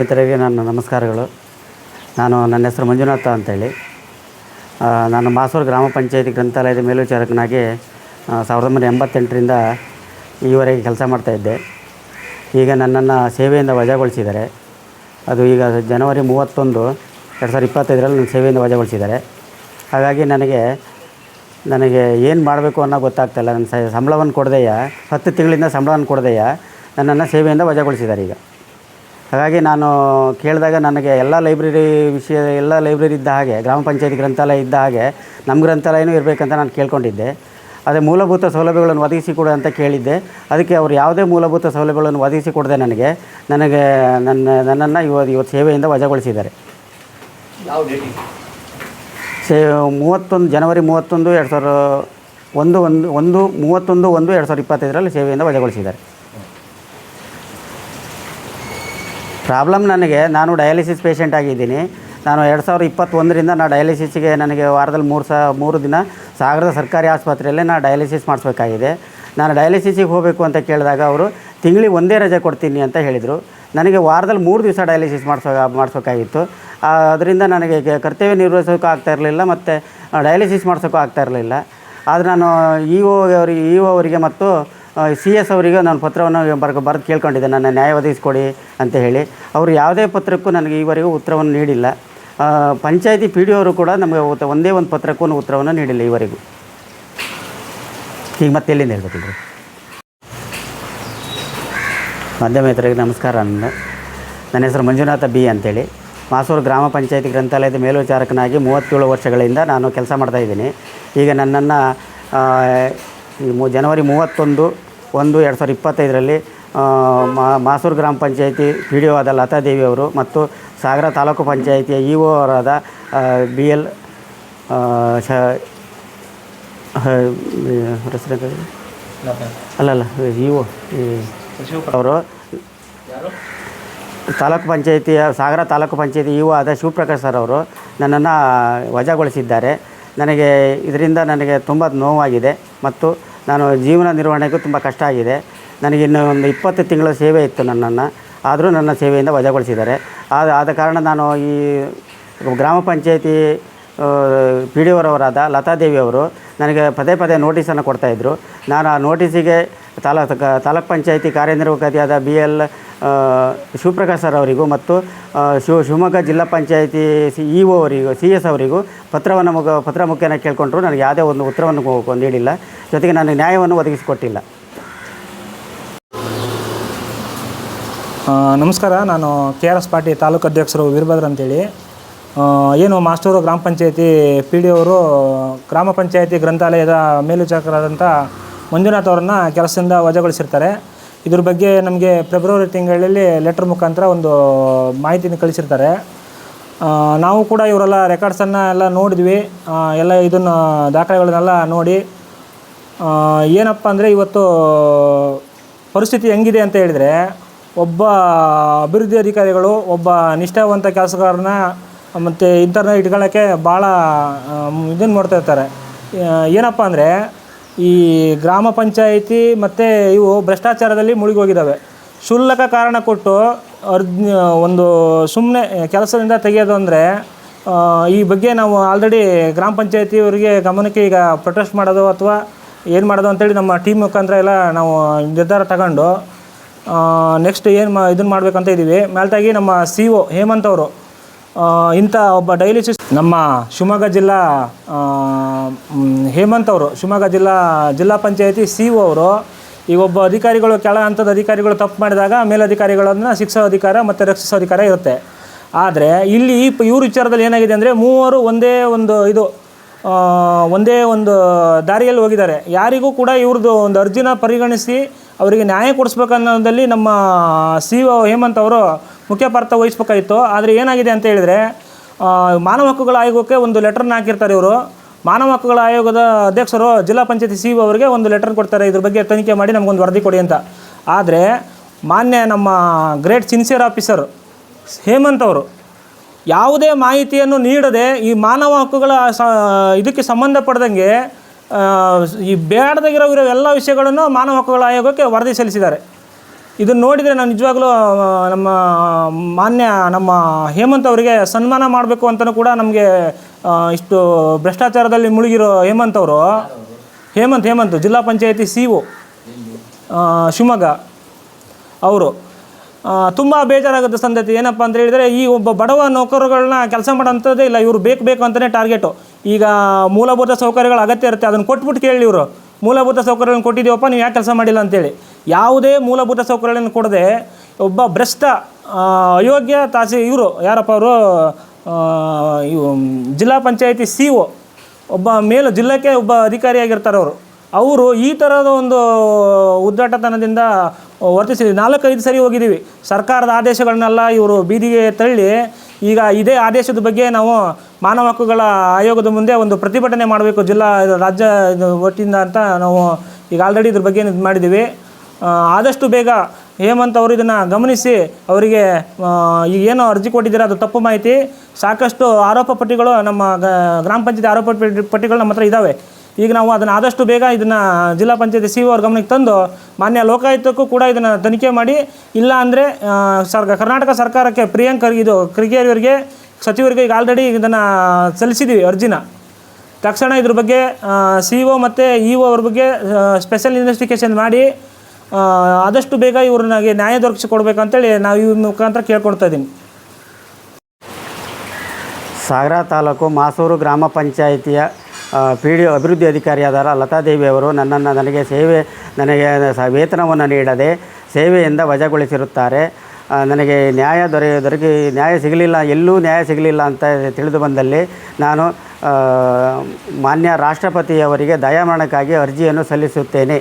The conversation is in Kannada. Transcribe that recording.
ಮಿತ್ರರಿಗೆ ನನ್ನ ನಮಸ್ಕಾರಗಳು. ನಾನು ನನ್ನ ಹೆಸರು ಮಂಜುನಾಥ ಅಂತೇಳಿ. ನಾನು ಮಾಸೂರು ಗ್ರಾಮ ಪಂಚಾಯತಿ ಗ್ರಂಥಾಲಯದ ಮೇಲ್ವಿಚಾರಕನಾಗಿ ಸಾವಿರದ ಒಂಬೈನೂರ ಎಂಬತ್ತೆಂಟರಿಂದ ಈವರೆಗೆ ಕೆಲಸ ಮಾಡ್ತಾಯಿದ್ದೆ ಈಗ ನನ್ನನ್ನು ಸೇವೆಯಿಂದ ವಜಾಗೊಳಿಸಿದ್ದಾರೆ. ಅದು ಈಗ ಜನವರಿ ಮೂವತ್ತೊಂದು, ಎರಡು ಸಾವಿರದ ಇಪ್ಪತ್ತೈದರಲ್ಲಿ ನನ್ನ ಸೇವೆಯಿಂದ ವಜಾಗೊಳಿಸಿದ್ದಾರೆ. ಹಾಗಾಗಿ ನನಗೆ ನನಗೆ ಏನು ಮಾಡಬೇಕು ಅನ್ನೋ ಗೊತ್ತಾಗ್ತಾಯಿಲ್ಲ ನನ್ನ ಸಂಬಳವನ್ನು ಕೊಡದೆಯಾ? ಹತ್ತು ತಿಂಗಳಿಂದ ಸಂಬಳವನ್ನು ಕೊಡದೆಯ? ನನ್ನನ್ನು ಸೇವೆಯಿಂದ ವಜಾಗೊಳಿಸಿದ್ದಾರೆ ಈಗ. ಹಾಗಾಗಿ ನಾನು ಕೇಳಿದಾಗ ನನಗೆ ಎಲ್ಲ ಲೈಬ್ರರಿ ವಿಷಯ ಎಲ್ಲ ಲೈಬ್ರರಿ ಇದ್ದ ಹಾಗೆ ಗ್ರಾಮ ಪಂಚಾಯತಿ ಗ್ರಂಥಾಲಯ ಇದ್ದ ಹಾಗೆ ನಮ್ಮ ಗ್ರಂಥಾಲಯನೂ ಇರಬೇಕಂತ ನಾನು ಕೇಳ್ಕೊಂಡಿದ್ದೆ. ಅದೇ ಮೂಲಭೂತ ಸೌಲಭ್ಯಗಳನ್ನು ಒದಗಿಸಿಕೊಡು ಅಂತ ಕೇಳಿದ್ದೆ. ಅದಕ್ಕೆ ಅವರು ಯಾವುದೇ ಮೂಲಭೂತ ಸೌಲಭ್ಯಗಳನ್ನು ಒದಗಿಸಿಕೊಡದೆ ನನಗೆ ನನಗೆ ನನ್ನ ನನ್ನನ್ನು ಇವತ್ತು ಇವತ್ತು ಸೇವೆಯಿಂದ ವಜಾಗೊಳಿಸಿದ್ದಾರೆ. ಸೇ ಮೂವತ್ತೊಂದು ಜನವರಿ ಮೂವತ್ತೊಂದು ಎರಡು ಸಾವಿರ ಒಂದು ಒಂದು ಒಂದು ಮೂವತ್ತೊಂದು ಒಂದು ಎರಡು ಸಾವಿರದ ಇಪ್ಪತ್ತೈದರಲ್ಲಿ ಸೇವೆಯಿಂದ ವಜಾಗೊಳಿಸಿದ್ದಾರೆ. ಪ್ರಾಬ್ಲಮ್ ನನಗೆ, ನಾನು ಡಯಾಲಿಸಿಸ್ ಪೇಷೆಂಟ್ ಆಗಿದ್ದೀನಿ. ನಾನು ಎರಡು ಸಾವಿರದ ಇಪ್ಪತ್ತೊಂದರಿಂದ ನಾನು ಡಯಾಲಿಸಿಸ್ಗೆ ನನಗೆ ವಾರದಲ್ಲಿ ಮೂರು ಸಹ ಮೂರು ದಿನ ಸಾಗರದ ಸರ್ಕಾರಿ ಆಸ್ಪತ್ರೆಯಲ್ಲೇ ನಾನು ಡಯಾಲಿಸಿಸ್ ಮಾಡಿಸ್ಬೇಕಾಗಿದೆ. ನಾನು ಡಯಾಲಿಸಿಸಿಗೆ ಹೋಗಬೇಕು ಅಂತ ಕೇಳಿದಾಗ ಅವರು, ತಿಂಗಳಿಗೆ ಒಂದೇ ರಜೆ ಕೊಡ್ತೀನಿ ಅಂತ ಹೇಳಿದರು. ನನಗೆ ವಾರದಲ್ಲಿ ಮೂರು ದಿವಸ ಡಯಾಲಿಸಿಸ್ ಮಾಡಿಸೋ ಮಾಡಿಸ್ಬೇಕಾಗಿತ್ತು ಅದರಿಂದ ನನಗೆ ಕರ್ತವ್ಯ ನಿರ್ವಹಿಸೋಕ್ಕೂ ಆಗ್ತಾ ಇರಲಿಲ್ಲ, ಮತ್ತು ಡಯಾಲಿಸಿಸ್ ಮಾಡಿಸೋಕ್ಕೂ ಆಗ್ತಾ ಇರಲಿಲ್ಲ. ಆದರೆ ನಾನು, ಇ ಒ ಅವರಿಗೆ, ಇ ಒ ಅವರಿಗೆ ಮತ್ತು ಸಿ ಎಸ್ ಅವರಿಗೆ ನಾನು ಪತ್ರವನ್ನು ಬರ್ಕ ಬರೆದು ಕೇಳ್ಕೊಂಡಿದ್ದೆ. ನನ್ನ ನ್ಯಾಯ ಒದಗಿಸ್ಕೊಡಿ ಅಂತ ಹೇಳಿ. ಅವರು ಯಾವುದೇ ಪತ್ರಕ್ಕೂ ನನಗೆ ಈವರೆಗೂ ಉತ್ತರವನ್ನು ನೀಡಿಲ್ಲ. ಪಂಚಾಯತಿ ಪಿ ಡಿ ಅವರು ಕೂಡ ನಮಗೆ ಒಂದೇ ಒಂದು ಪತ್ರಕ್ಕೂ ಉತ್ತರವನ್ನು ನೀಡಿಲ್ಲ ಈವರೆಗೂ. ಈಗ ಮತ್ತೆ ಎಲ್ಲಿಂದ ಹೇಳ್ಬೇಕಿದ್ರು? ಮಾಧ್ಯಮ ಮಿತ್ರರಿಗೆ ನಮಸ್ಕಾರ. ನನ್ನ ನನ್ನ ಹೆಸರು ಮಂಜುನಾಥ ಬಿ ಅಂತೇಳಿ. ಮಾಸೂರು ಗ್ರಾಮ ಪಂಚಾಯತಿ ಗ್ರಂಥಾಲಯದ ಮೇಲ್ವಿಚಾರಕನಾಗಿ ಮೂವತ್ತೇಳು ವರ್ಷಗಳಿಂದ ನಾನು ಕೆಲಸ ಮಾಡ್ತಾಯಿದ್ದೀನಿ ಈಗ ನನ್ನನ್ನು ಜನವರಿ ಮೂವತ್ತೊಂದು ಒಂದು ಎರಡು ಸಾವಿರದ ಇಪ್ಪತ್ತೈದರಲ್ಲಿ ಮಾ- ಮಾಸೂರು ಗ್ರಾಮ ಪಂಚಾಯಿತಿ ಪಿ ಡಿ ಒ ಆದ ಲತಾದೇವಿ ಅವರು ಮತ್ತು ಸಾಗರ ತಾಲೂಕು ಪಂಚಾಯತಿಯ ಇ ಒ ಅವರಾದ ಬಿ ಎಲ್ ಶ ಅಲ್ಲಲ್ಲ ಇ ಒ ಅವರು ತಾಲೂಕು ಪಂಚಾಯತಿಯ ಸಾಗರ ತಾಲೂಕು ಪಂಚಾಯಿತಿ ಇ ಒ ಆದ ಶಿವಪ್ರಕಾಶ್ ಸರ್ ಅವರು ನನ್ನನ್ನು ವಜಾಗೊಳಿಸಿದ್ದಾರೆ. ನನಗೆ ಇದರಿಂದ ನನಗೆ ತುಂಬ ನೋವಾಗಿದೆ ಮತ್ತು ನಾನು ಜೀವನ ನಿರ್ವಹಣೆಗೂ ತುಂಬ ಕಷ್ಟ ಆಗಿದೆ. ನನಗೆ ಇನ್ನೂ ಒಂದು ಇಪ್ಪತ್ತು ತಿಂಗಳ ಸೇವೆ ಇತ್ತು ನನ್ನನ್ನು. ಆದರೂ ನನ್ನ ಸೇವೆಯಿಂದ ವಜಾಗೊಳಿಸಿದ್ದಾರೆ. ಆದ ಆದ ಕಾರಣ ನಾನು ಈ ಗ್ರಾಮ ಪಂಚಾಯತಿ ಪಿ ಡಿ ಒರವರಾದ ಲತಾದೇವಿಯವರು ನನಗೆ ಪದೇ ಪದೇ ನೋಟಿಸನ್ನು ಕೊಡ್ತಾಯಿದ್ರು ನಾನು ಆ ನೋಟಿಸಿಗೆ ತಾಲೂಕು, ತಾಲೂಕ್ ಪಂಚಾಯತಿ ಕಾರ್ಯನಿರ್ವಾಹಕಾದಿಯಾದ ಬಿ ಎಲ್ ಶಿವಪ್ರಕಾಶ್ ಸರ್ ಅವರಿಗೂ ಮತ್ತು ಶಿವ, ಶಿವಮೊಗ್ಗ ಜಿಲ್ಲಾ ಪಂಚಾಯತಿ ಸಿ ಇ ಒ ಅವರಿಗೂ, ಸಿ ಎಸ್ ಅವರಿಗೂ ಪತ್ರವನ್ನು ಮುಗ ಪತ್ರ ಮುಖೇನ ಕೇಳ್ಕೊಂಡ್ರು. ನನಗೆ ಯಾವುದೇ ಒಂದು ಉತ್ತರವನ್ನು ನೀಡಿಲ್ಲ. ಜೊತೆಗೆ ನನಗೆ ನ್ಯಾಯವನ್ನು ಒದಗಿಸಿಕೊಟ್ಟಿಲ್ಲ. ನಮಸ್ಕಾರ. ನಾನು K R S party taluk ಅಧ್ಯಕ್ಷರು ವೀರಭದ್ರ ಅಂತೇಳಿ. ಏನು ಮಾಸ್ಟೂರು ಗ್ರಾಮ ಪಂಚಾಯತಿ ಪಿ ಡಿ ಅವರು ಗ್ರಾಮ ಪಂಚಾಯತಿ ಗ್ರಂಥಾಲಯದ ಮೇಲ್ವಿಚಾರಕರಾದಂಥ ಮಂಜುನಾಥ್ ಅವರನ್ನು ಕೆಲಸದಿಂದ ವಜಾಗೊಳಿಸಿರ್ತಾರೆ. ಇದ್ರ ಬಗ್ಗೆ ನಮಗೆ ಫೆಬ್ರವರಿ ತಿಂಗಳಲ್ಲಿ ಲೆಟ್ರ್ ಮುಖಾಂತರ ಒಂದು ಮಾಹಿತಿನ ಕಳಿಸಿರ್ತಾರೆ. ನಾವು ಕೂಡ ಇವರೆಲ್ಲ ರೆಕಾರ್ಡ್ಸನ್ನು ಎಲ್ಲ ನೋಡಿದ್ವಿ. ಎಲ್ಲ ಇದನ್ನು ದಾಖಲೆಗಳನ್ನೆಲ್ಲ ನೋಡಿ. ಏನಪ್ಪ ಅಂದರೆ ಇವತ್ತು ಪರಿಸ್ಥಿತಿ ಹೆಂಗಿದೆ ಅಂತ ಹೇಳಿದರೆ, ಒಬ್ಬ ಅಭಿವೃದ್ಧಿ ಅಧಿಕಾರಿಗಳು, ಒಬ್ಬ ನಿಷ್ಠಾವಂತ ಕೆಲಸಗಾರನ, ಮತ್ತು ಇಂಥರ್ನ ಇಟ್ಕೊಳ್ಳೋಕ್ಕೆ ಭಾಳ ಇದನ್ನು ಮಾಡ್ತಾಯಿರ್ತಾರೆ ಏನಪ್ಪ ಅಂದರೆ ಈ ಗ್ರಾಮ ಪಂಚಾಯಿತಿ ಮತ್ತು ಇವು ಭ್ರಷ್ಟಾಚಾರದಲ್ಲಿ ಮುಳುಗಿ ಹೋಗಿದ್ದಾವೆ ಕ್ಷುಲ್ಲಕ ಕಾರಣ ಕೊಟ್ಟು ಅರ್ಜ್ ಒಂದು ಸುಮ್ಮನೆ ಕೆಲಸದಿಂದ ತೆಗೆಯೋದು ಅಂದರೆ ಈ ಬಗ್ಗೆ ನಾವು ಆಲ್ರೆಡಿ ಗ್ರಾಮ ಪಂಚಾಯತಿಯವರಿಗೆ ಗಮನಕ್ಕೆ ಈಗ ಪ್ರೊಟೆಸ್ಟ್ ಮಾಡೋದು ಅಥವಾ ಏನು ಮಾಡೋದು ಅಂತೇಳಿ ನಮ್ಮ ಟೀಮ್ ಮುಖಾಂತರ ಎಲ್ಲ ನಾವು ನಿರ್ಧಾರ ತಗೊಂಡು ನೆಕ್ಸ್ಟ್ ಏನು ಮಾ ಇದನ್ನು ಮಾಡಬೇಕಂತ ಇದ್ದೀವಿ ಮೇಲ್ತಾಗಿ ನಮ್ಮ ಸಿ ಒ ಹೇಮಂತ್ ಅವರು ಇಂಥ ಒಬ್ಬ ಡೈಲಿಸಿಸ್ ನಮ್ಮ ಶಿವಮೊಗ್ಗ ಜಿಲ್ಲಾ ಹೇಮಂತ್ ಅವರು, ಶಿವಮೊಗ್ಗ ಜಿಲ್ಲಾ ಜಿಲ್ಲಾ ಪಂಚಾಯತಿ ಸಿ ಒ ಅವರು ಈಗ ಒಬ್ಬ ಅಧಿಕಾರಿಗಳು, ಕೆಳ ಹಂತದ ಅಧಿಕಾರಿಗಳು ತಪ್ಪು ಮಾಡಿದಾಗ ಮೇಲಧಿಕಾರಿಗಳನ್ನು ಶಿಕ್ಷೋ ಅಧಿಕಾರ ಮತ್ತು ರಕ್ಷಿಸೋ ಅಧಿಕಾರ ಇರುತ್ತೆ. ಆದರೆ ಇಲ್ಲಿ ಈ ಇವ್ರ ವಿಚಾರದಲ್ಲಿ ಏನಾಗಿದೆ ಅಂದರೆ ಮೂವರು ಒಂದೇ ಒಂದು ಇದು ಒಂದೇ ಒಂದು ದಾರಿಯಲ್ಲಿ ಹೋಗಿದ್ದಾರೆ. ಯಾರಿಗೂ ಕೂಡ ಇವ್ರದ್ದು ಒಂದು ಅರ್ಜಿನ ಪರಿಗಣಿಸಿ ಅವರಿಗೆ ನ್ಯಾಯ ಕೊಡಿಸ್ಬೇಕನ್ನೋದಲ್ಲಿ ನಮ್ಮ ಸಿ ಒ ಹೇಮಂತ್ ಅವರು ಮುಖ್ಯ ಪಾತ್ರ ವಹಿಸ್ಬೇಕಾಗಿತ್ತು ಆದರೆ ಏನಾಗಿದೆ ಅಂತ ಹೇಳಿದರೆ ಮಾನವ ಹಕ್ಕುಗಳ ಆಯೋಗಕ್ಕೆ ಒಂದು ಲೆಟರ್ನ ಹಾಕಿರ್ತಾರೆ ಇವರು. ಮಾನವ ಹಕ್ಕುಗಳ ಆಯೋಗದ ಅಧ್ಯಕ್ಷರು ಜಿಲ್ಲಾ ಪಂಚಾಯತಿ ಸಿ ಅವರಿಗೆ ಒಂದು ಲೆಟರ್ ಕೊಡ್ತಾರೆ. ಇದ್ರ ಬಗ್ಗೆ ತನಿಖೆ ಮಾಡಿ ನಮಗೊಂದು ವರದಿ ಕೊಡಿ ಅಂತ. ಆದರೆ ಮಾನ್ಯ ನಮ್ಮ ಗ್ರೇಟ್ ಸಿನ್ಸಿಯರ್ ಆಫೀಸರ್ ಹೇಮಂತ್ ಅವರು ಯಾವುದೇ ಮಾಹಿತಿಯನ್ನು ನೀಡದೆ ಈ ಮಾನವ ಹಕ್ಕುಗಳ ಇದಕ್ಕೆ ಸಂಬಂಧಪಡ್ದಂಗೆ ಈ ಬೇಡದಾಗಿರೋ ಇರೋ ಎಲ್ಲ ವಿಷಯಗಳನ್ನು ಮಾನವ ಹಕ್ಕುಗಳ ಆಯೋಗಕ್ಕೆ ವರದಿ ಸಲ್ಲಿಸಿದ್ದಾರೆ. ಇದನ್ನು ನೋಡಿದರೆ ನಾವು ನಿಜವಾಗ್ಲೂ ನಮ್ಮ ಮಾನ್ಯ ನಮ್ಮ ಹೇಮಂತ್ ಅವರಿಗೆ ಸನ್ಮಾನ ಮಾಡಬೇಕು ಅಂತಲೂ ಕೂಡ ನಮಗೆ ಇಷ್ಟು ಭ್ರಷ್ಟಾಚಾರದಲ್ಲಿ ಮುಳುಗಿರೋ ಹೇಮಂತ್ ಅವರು, ಹೇಮಂತ್ ಹೇಮಂತ್, ಜಿಲ್ಲಾ ಪಂಚಾಯತಿ ಸಿ ಒ ಶಿವಮೊಗ್ಗ ಅವರು. ತುಂಬ ಬೇಜಾರಾಗುತ್ತೆ ಸಂದತಿ ಏನಪ್ಪ ಅಂತ ಹೇಳಿದರೆ, ಈ ಒಬ್ಬ ಬಡವ ನೌಕರಗಳನ್ನ ಕೆಲಸ ಮಾಡೋಂಥದ್ದೇ ಇಲ್ಲ. ಇವರು ಬೇಕು ಬೇಕು ಅಂತಲೇ ಟಾರ್ಗೆಟು ಈಗ ಮೂಲಭೂತ ಸೌಕರ್ಯಗಳ ಅಗತ್ಯ ಇರುತ್ತೆ. ಅದನ್ನು ಕೊಟ್ಬಿಟ್ಟು ಕೇಳಿ ಇವರು. ಮೂಲಭೂತ ಸೌಕರ್ಯಗಳನ್ನು ಕೊಟ್ಟಿದ್ದೀವಪ್ಪ ನೀವು ಯಾಕೆ ಕೆಲಸ ಮಾಡಿಲ್ಲ ಅಂತೇಳಿ. ಯಾವುದೇ ಮೂಲಭೂತ ಸೌಕರ್ಯಗಳನ್ನು ಕೊಡದೆ, ಒಬ್ಬ ಭ್ರಷ್ಟ ಅಯೋಗ್ಯ ತಾಸಿ ಇವರು. ಯಾರಪ್ಪ ಅವರು? ಇವು ಜಿಲ್ಲಾ ಪಂಚಾಯತಿ ಸಿ ಒ ಒಬ್ಬ ಮೇಲು ಜಿಲ್ಲಕ್ಕೆ ಒಬ್ಬ ಅಧಿಕಾರಿಯಾಗಿರ್ತಾರೆ ಅವರು. ಅವರು ಈ ಥರದ ಒಂದು ಉದ್ದಾಟತನದಿಂದ ವರ್ತಿಸಿದ್ವಿ ನಾಲ್ಕೈದು ಸರಿ ಹೋಗಿದ್ದೀವಿ. ಸರ್ಕಾರದ ಆದೇಶಗಳನ್ನೆಲ್ಲ ಇವರು ಬೀದಿಗೆ ತಳ್ಳಿ, ಈಗ ಇದೇ ಆದೇಶದ ಬಗ್ಗೆ ನಾವು ಮಾನವ ಹಕ್ಕುಗಳ ಆಯೋಗದ ಮುಂದೆ ಒಂದು ಪ್ರತಿಭಟನೆ ಮಾಡಬೇಕು, ಜಿಲ್ಲಾ ರಾಜ್ಯ ಒಟ್ಟಿಂದ ಅಂತ ನಾವು ಈಗ ಆಲ್ರೆಡಿ ಇದ್ರ ಬಗ್ಗೆ ಇದು ಮಾಡಿದ್ದೀವಿ. ಆದಷ್ಟು ಬೇಗ ಹೇಮಂತ್ ಅವರು ಇದನ್ನು ಗಮನಿಸಿ ಅವರಿಗೆ ಏನು ಅರ್ಜಿ ಕೊಟ್ಟಿದ್ದೀರಾ ಅದು ತಪ್ಪು ಮಾಹಿತಿ. ಸಾಕಷ್ಟು ಆರೋಪ ಪಟ್ಟಿಗಳು ನಮ್ಮ ಗ್ರಾಮ ಪಂಚಾಯತಿ ಆರೋಪ ಪಟ್ಟಿ- ಪಟ್ಟಿಗಳು ನಮ್ಮ ಹತ್ರ ಇದ್ದಾವೆ ಈಗ ನಾವು ಅದನ್ನು ಆದಷ್ಟು ಬೇಗ ಇದನ್ನು ಜಿಲ್ಲಾ ಪಂಚಾಯತಿ ಸಿ ಅವ್ರ ಗಮನಕ್ಕೆ ತಂದು ಮಾನ್ಯ ಲೋಕಾಯುಕ್ತಕ್ಕೂ ಕೂಡ ಇದನ್ನು ತನಿಖೆ ಮಾಡಿ, ಇಲ್ಲ ಅಂದರೆ ಸರ್ ಕರ್ನಾಟಕ ಸರ್ಕಾರಕ್ಕೆ ಪ್ರಿಯಾಂಕ್ ಇದು ಖರ್ಗೆಯವರಿಗೆ ಸಚಿವರಿಗೆ ಈಗ ಆಲ್ರೆಡಿ ಇದನ್ನು ಸಲ್ಲಿಸಿದ್ದೀವಿ ಅರ್ಜಿನ. ತಕ್ಷಣ ಇದ್ರ ಬಗ್ಗೆ ಸಿ ಒ ಮತ್ತು ಇ ಒ ಅವ್ರ ಬಗ್ಗೆ ಸ್ಪೆಷಲ್ ಇನ್ವೆಸ್ಟಿಗೇಷನ್ ಮಾಡಿ ಆದಷ್ಟು ಬೇಗ ಇವ್ರನ್ನಾಗೆ ನ್ಯಾಯ ದೊರಕಿಸಿಕೊಡ್ಬೇಕಂತೇಳಿ ನಾವು ಇವ್ರ ಮುಖಾಂತರ ಕೇಳ್ಕೊಳ್ತಾ ಇದ್ದೀನಿ. ಸಾಗರ ತಾಲೂಕು ಮಾಸೂರು ಗ್ರಾಮ ಪಂಚಾಯಿತಿಯ ಪಿ ಡಿ ಅಭಿವೃದ್ಧಿ ಅಧಿಕಾರಿಯಾದ ಲತಾದೇವಿ ಅವರು ನನ್ನನ್ನು ನನಗೆ ಸೇವೆ, ನನಗೆ ವೇತನವನ್ನು ನೀಡದೆ ಸೇವೆಯಿಂದ ವಜಾಗೊಳಿಸಿರುತ್ತಾರೆ. ನನಗೆ ನ್ಯಾಯ ದೊರೆ, ದೊರಕಿ, ನ್ಯಾಯ ಸಿಗಲಿಲ್ಲ, ಎಲ್ಲೂ ನ್ಯಾಯ ಸಿಗಲಿಲ್ಲ ಅಂತ ತಿಳಿದು ಬಂದಲ್ಲಿ ನಾನು ಮಾನ್ಯ ರಾಷ್ಟ್ರಪತಿಯವರಿಗೆ ದಯಾಮರಣಕ್ಕಾಗಿ ಅರ್ಜಿಯನ್ನು ಸಲ್ಲಿಸುತ್ತೇನೆ.